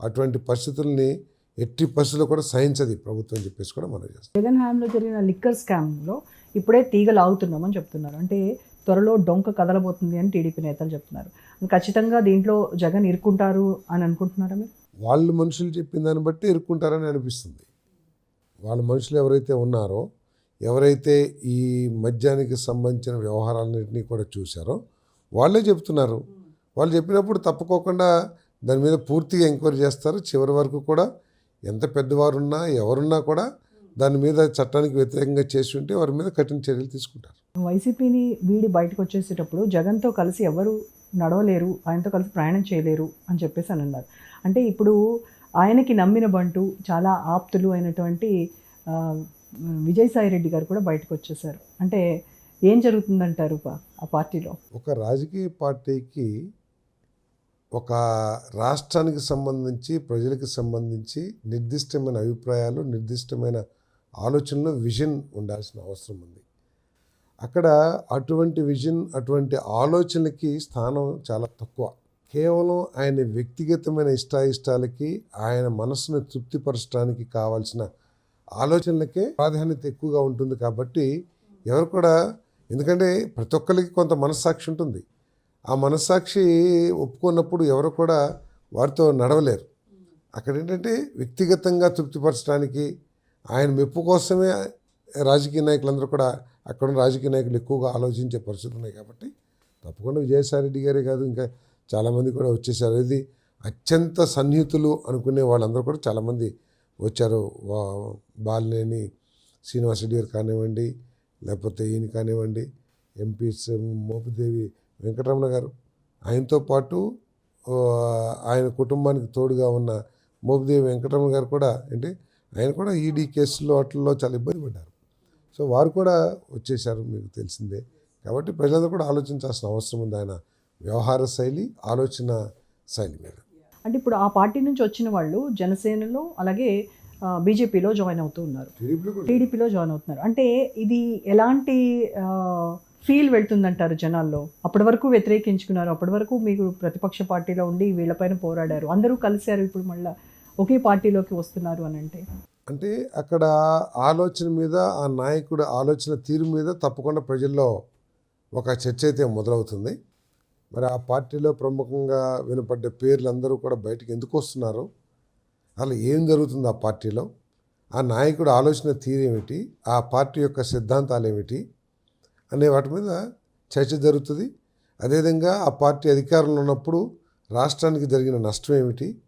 అటువంటి పరిస్థితుల్ని ఎట్టి పరిస్థితుల్లో కూడా సహించదు ప్రభుత్వం అని చెప్పేసి కూడా మనం చేస్తాం. జగన్ హయాంలో జరిగిన లిక్కర్ స్కామ్లో ఇప్పుడే తీగ లాగుతున్నామని చెప్తున్నారు. అంటే త్వరలో డొంక కదలబోతుంది అని టీడీపీ నేతలు చెప్తున్నారు. ఖచ్చితంగా దీంట్లో జగన్ ఇరుక్కుంటారు అని అనుకుంటున్నారా మీరు? వాళ్ళు మనుషులు చెప్పిన దాన్ని బట్టి ఇరుక్కుంటారని అనిపిస్తుంది. వాళ్ళ మనుషులు ఎవరైతే ఉన్నారో ఎవరైతే ఈ మద్యానికి సంబంధించిన వ్యవహారాలన్నింటినీ కూడా చూశారో వాళ్ళే చెప్తున్నారు. వాళ్ళు చెప్పినప్పుడు తప్పుకోకుండా దాని మీద పూర్తిగా ఎంక్వైరీ చేస్తారు. చివరి వరకు కూడా ఎంత పెద్దవారున్నా ఎవరున్నా కూడా దాని మీద చట్టానికి వ్యతిరేకంగా చేసి ఉంటే వారి మీద కఠిన చర్యలు తీసుకుంటారు. వైసీపీని వీడి బయటకు వచ్చేసేటప్పుడు జగన్తో కలిసి ఎవరు నడవలేరు ఆయనతో కలిసి ప్రయాణం చేయలేరు అని చెప్పేసి అని అన్నారు. అంటే ఇప్పుడు ఆయనకి నమ్మిన బంటు చాలా ఆప్తులు అయినటువంటి విజయసాయి రెడ్డి గారు కూడా బయటకు వచ్చేసారు. అంటే ఏం జరుగుతుందంటారు ఆ పార్టీలో? ఒక రాజకీయ పార్టీకి ఒక రాష్ట్రానికి సంబంధించి ప్రజలకు సంబంధించి నిర్దిష్టమైన అభిప్రాయాలు నిర్దిష్టమైన ఆలోచనలు విజన్ ఉండాల్సిన అవసరం ఉంది. అక్కడ అటువంటి విజన్ అటువంటి ఆలోచనలకి స్థానం చాలా తక్కువ. కేవలం ఆయన వ్యక్తిగతమైన ఇష్టాయిష్టాలకి ఆయన మనసును తృప్తిపరచడానికి కావాల్సిన ఆలోచనలకే ప్రాధాన్యత ఎక్కువగా ఉంటుంది కాబట్టి ఎవరు కూడా ఎందుకంటే ప్రతి ఒక్కరికి కొంత మనస్సాక్షి ఉంటుంది. ఆ మనస్సాక్షి ఒప్పుకున్నప్పుడు ఎవరు కూడా వారితో నడవలేరు. అక్కడ ఏంటంటే వ్యక్తిగతంగా తృప్తిపరచడానికి ఆయన మెప్పు కోసమే రాజకీయ నాయకులందరూ కూడా అక్కడ రాజకీయ నాయకులు ఎక్కువగా ఆలోచించే పరిస్థితులు ఉన్నాయి కాబట్టి తప్పకుండా విజయసాయి రెడ్డి గారే కాదు ఇంకా చాలామంది కూడా వచ్చేసారు. ఇది అత్యంత సన్నిహితులు అనుకునే వాళ్ళందరూ కూడా చాలామంది వచ్చారు. వా- బాలినేని శ్రీనివాసరెడ్డి గారు కానివ్వండి లేకపోతే ఈయన కానివ్వండి ఎంపీ మోపిదేవి వెంకటరమణ గారు. ఆయనతో పాటు ఆయన కుటుంబానికి తోడుగా ఉన్న మోపిదేవి వెంకటరమణ గారు కూడా అంటే ఆయన కూడా ఈడీ కేసుల్లో వాటిల్లో చాలా ఇబ్బంది పడ్డారు. సో వారు కూడా వచ్చేసారు మీకు తెలిసిందే. కాబట్టి ప్రజలందరూ కూడా ఆలోచించాల్సిన అవసరం ఉంది ఆయన వ్యవహార శైలి ఆలోచన శైలి మీద. అంటే ఇప్పుడు ఆ పార్టీ నుంచి వచ్చిన వాళ్ళు జనసేనలో అలాగే బీజేపీలో జాయిన్ అవుతూ ఉన్నారు. టీడీపీలో జాయిన్ అవుతున్నారు. అంటే ఇది ఎలాంటి ఫీల్ వెళ్తుందంటారు జనాల్లో. అప్పటి వరకు వ్యతిరేకించుకున్నారు. అప్పటి వరకు మీకు ప్రతిపక్ష పార్టీలో ఉండి వీళ్ళపైన పోరాడారు. అందరూ కలిశారు ఇప్పుడు మళ్ళీ ఒకే పార్టీలోకి వస్తున్నారు అని అంటే. అంటే అక్కడ ఆలోచన మీద ఆ నాయకుడు ఆలోచన తీరు మీద తప్పకుండా ప్రజల్లో ఒక చర్చ అయితే మొదలవుతుంది. మరి ఆ పార్టీలో ప్రముఖంగా వినపడ్డ పేర్లు అందరూ కూడా బయటకు ఎందుకు వస్తున్నారు? అసలు ఏం జరుగుతుంది ఆ పార్టీలో? ఆ నాయకుడు ఆలోచన తీరు ఏమిటి ఆ పార్టీ యొక్క సిద్ధాంతాలు ఏమిటి? అనే వాటి మీద చర్చ జరుగుతుంది. అదేవిధంగా ఆ పార్టీ అధికారంలో ఉన్నప్పుడు రాష్ట్రానికి జరిగిన నష్టం ఏమిటి?